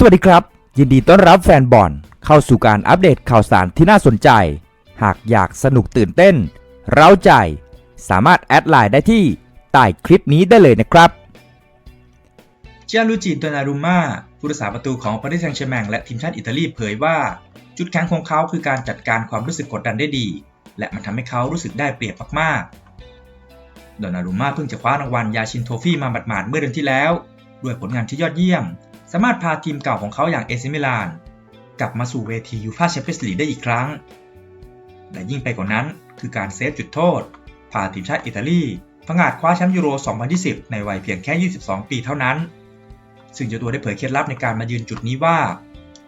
สวัสดีครับ ยินดีต้อนรับแฟนบอลเข้าสู่การอัปเดตข่าวสารที่น่าสนใจ หากอยากสนุกตื่นเต้น เร้าใจ สามารถแอดไลน์ได้ที่ใต้คลิปนี้ได้เลยนะครับเจียลูจิโดนารุม่าผู้รักษาประตูของปารีสแซงต์แชร์แมงและทีมชาติอิตาลีเผยว่า จุดแข็งของเขาคือการจัดการความรู้สึกกดดันได้ดี และมันทำให้เขารู้สึกได้เปรียบมากๆโดนารุม่าเพิ่งจะคว้ารางวัลยาชินโทฟี่มาหมาดๆเมื่อเดือนที่แล้ว ด้วยผลงานที่ยอดเยี่ยม สามารถพาทีมเก่าของเขาอย่างเอซิมิลานกลับมาสู่เวทียูฟาแชมเปี้ยนส์ลีกได้อีกครั้ง และยิ่งไปกว่านั้นคือการเซฟจุดโทษ พาทีมชาติอิตาลีผงาดคว้าแชมป์ยูโร 2020 ในวัยเพียงแค่ 22 ปีเท่านั้น ซึ่งเจ้าตัวได้เผยเคล็ดลับในการมายืนจุดนี้ว่า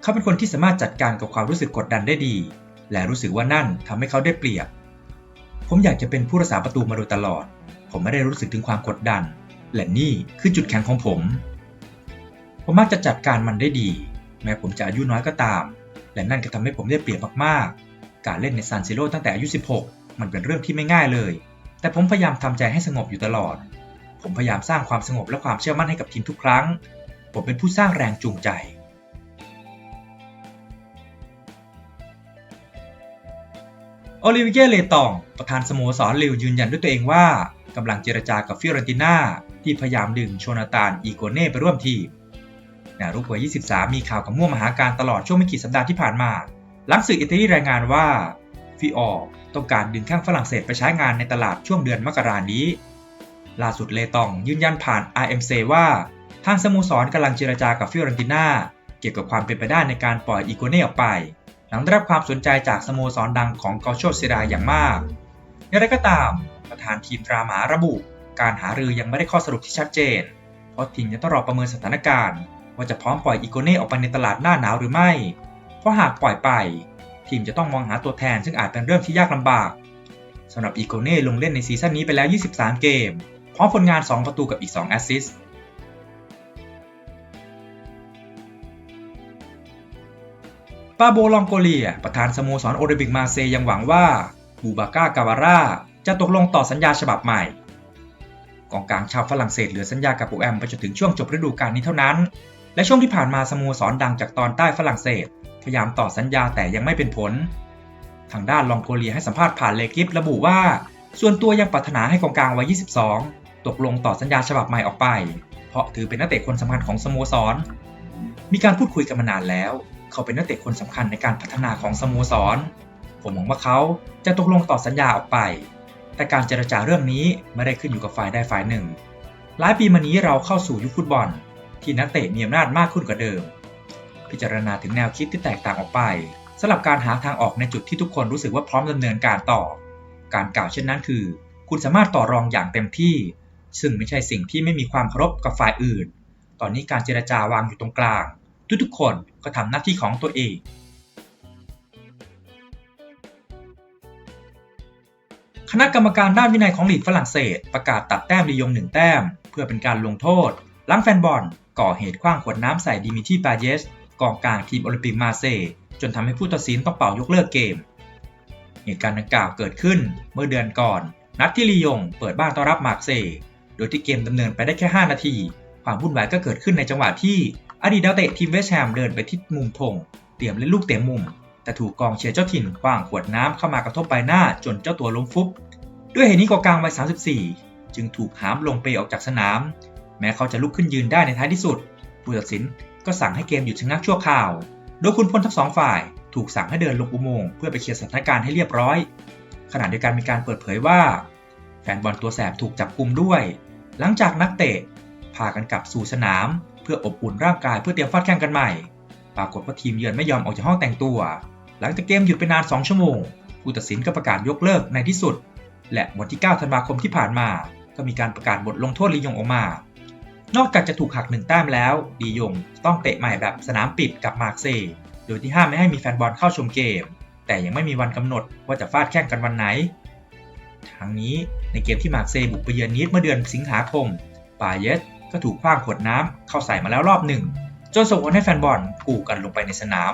เขาเป็นคนที่สามารถจัดการกับความรู้สึกกดดันได้ดี และรู้สึกว่านั่นทำให้เขาได้เปรียบ ผมอยากจะเป็นผู้รักษาประตูมาโดยตลอด ผมไม่ได้รู้สึกถึงความกดดัน และนี่คือจุดแข็งของผม ผมมักจะจัดการมันได้ดี แม้ผมจะอายุน้อยก็ตาม และนั่นก็ทำให้ผมได้เปรียบมากๆ การเล่นในซานซิโร่ตั้งแต่อายุ 16 มันเป็นเรื่องที่ไม่ง่ายเลย แต่ผมพยายามทำใจให้สงบอยู่ตลอด ผมพยายามสร้างความสงบและความเชื่อมั่นให้กับทีมทุกครั้ง ผมเป็นผู้สร้างแรงจูงใจโอลิเวียเลตอง ประธานสโมสรลิวยืนยันด้วยตัวเองว่ากำลังเจรจากับฟิโอเรนติน่าที่พยายามดึงโชนาตานอีโกเน่ไปร่วมทีม นารุกวัย23 มีข่าวกับมั่วมหาการตลอดช่วงไม่กี่สัปดาห์ที่ผ่านมา หลังสื่ออิตาลีรายงานว่าฟิออต้องการดึงข้างฝรั่งเศสไปใช้งานในตลาดช่วงเดือนมกรานี้ ล่าสุดเลตองยืนยันผ่าน RMC ว่า ทางสโมสรกำลังเจรจากับฟิโอเรนติน่าเกี่ยวกับความเป็นไปได้ในการปล่อยอีโกเน่ออกไป หลังได้รับความสนใจจากสโมสรดังของกอโชเซราอย่างมากอย่างไรก็ตาม ประธานทีมราหมาระบุ การหารือยังไม่ได้ข้อสรุปที่ชัดเจน เพราะทีมยังต้องรอประเมินสถานการณ์ ว่าจะพร้อมปล่อยอีโกเน่ออกไปในตลาดหน้าหนาวหรือไม่ เพราะหากปล่อยไป ทีมจะต้องมองหาตัวแทนซึ่งอาจเป็นเรื่องที่ยากลำบากสำหรับอีโกเน่ลงเล่นในซีซั่นนี้ไปแล้ว 23 เกม พร้อมผลงาน 2 ประตูกับอีก 2 แอสซิสต์ปาโบลองโกเลีย ประธานสโมสรโอลิมปิกมาเซยังหวังว่าบูบาก้ากาวาร่าจะตกลงต่อสัญญาฉบับใหม่ กองกลางชาวฝรั่งเศสเหลือสัญญากับโปแอมไปจนถึงช่วงจบฤดูกาลนี้เท่านั้น และช่วงที่ผ่านมาสโมสรดังจากตอนใต้ฝรั่งเศส พยายามต่อสัญญาแต่ยังไม่เป็นผล ทางด้านลองโกเลียให้สัมภาษณ์ผ่านเลกิฟระบุว่า ส่วนตัวยังปรารถนาให้กองกลางวัย 22 ตกลงต่อสัญญาฉบับใหม่ออกไป เพราะถือเป็นนักเตะคนสำคัญของสโมสร มีการพูดคุยกันมานานแล้ว เขาเป็นนักเตะคนสำคัญในการพัฒนาของสโมสร ผมหวังว่าเขาจะตกลงต่อสัญญาออกไป แต่การเจรจาเรื่องนี้ไม่ได้ขึ้นอยู่กับฝ่ายใดฝ่ายหนึ่ง หลายปีมานี้เราเข้าสู่ยุคฟุตบอล ที่นักเตะมีอำนาจมากขึ้นกว่าเดิม พิจารณาถึงแนวคิดที่แตกต่างออกไปสำหรับการหาทางออกในจุดที่ทุกคนรู้สึกว่าพร้อมดำเนินการต่อ การกล่าวเช่นนั้นคือ คุณสามารถต่อรองอย่างเต็มที่ ซึ่งไม่ใช่สิ่งที่ไม่มีความเคารพกับฝ่ายอื่น ตอนนี้การเจรจาวางอยู่ตรงกลาง ทุกๆคนก็ทำหน้าที่ของตัวเองคณะกรรมการด้านวินัยของลีกฝรั่งเศส ประกาศตัดแต้มลียงหนึ่งแต้ม เพื่อเป็นการลงโทษ หลังแฟนบอลก่อเหตุคว้างขวดน้ำใส่ดิมิทีปาเยสกองกลางทีมโอลิมปิกมาเซจนทำให้ผู้ตัดสินต้องเป่ายกเลิกเกม เหตุการณ์ดังกล่าวเกิดขึ้นเมื่อเดือนก่อน นัดที่ลียงเปิดบ้านต้อนรับมาร์เซโดยที่เกมดำเนินไปได้แค่ 5 นาที ความวุ่นวายก็เกิดขึ้นในจังหวะที่อดีตดาวเตะทีมเวสแฮมเดินไปที่มุมธงเตรียมเล่นลูกเตะมุม แต่ถูกกองเชียร์เจ้าถิ่นคว้างขวดน้ำเข้ามากระทบใบหน้าจนเจ้าตัวล้มฟุบ ด้วยเหตุนี้กองกลางวัย 34 จึงถูกหามลงเปออกจากสนาม แม้เขาจะลุกขึ้นยืนได้ในท้ายที่สุด ผู้ตัดสินก็สั่งให้เกมหยุดชะงักชั่วคราว โดยคุณพลทั้งสองฝ่ายถูกสั่งให้เดินลงอุโมงค์เพื่อไปเคลียร์สถานการณ์ให้เรียบร้อย ขณะเดียวกันมีการเปิดเผยว่า แฟนบอลตัวแสบถูกจับกลุมด้วย หลังจากนักเตะพากันกลับสู่สนาม เพื่ออบอุ่นร่างกายเพื่อเตรียมฟาดแข่งกันใหม่ ปรากฏว่าทีมเยือนไม่ยอมออกจากห้องแต่งตัว หลังจากเกมหยุดไปนาน 2 ชั่วโมง ผู้ตัดสินก็ประกาศยกเลิกในที่สุด และวันที่ 9 ธันวาคมที่ผ่านมา ก็มีการประกาศบทลงโทษลียงออกมา นอกจากจะถูกหักหนึ่งแต้มแล้ว ดียงต้องเตะใหม่แบบสนามปิดกับมาร์เซย์โดยที่ห้ามไม่ให้มีแฟนบอลเข้าชมเกม แต่ยังไม่มีวันกำหนดว่าจะฟาดแข่งกันวันไหน ทั้งนี้ในเกมที่มาร์เซย์บุกไปเยือนนีสเมื่อเดือนสิงหาคมปาเยสก็ถูกคว้างขวดน้ำเข้าใส่มาแล้วรอบหนึ่งจนส่งผลให้แฟนบอลกูกันลงไปในสนาม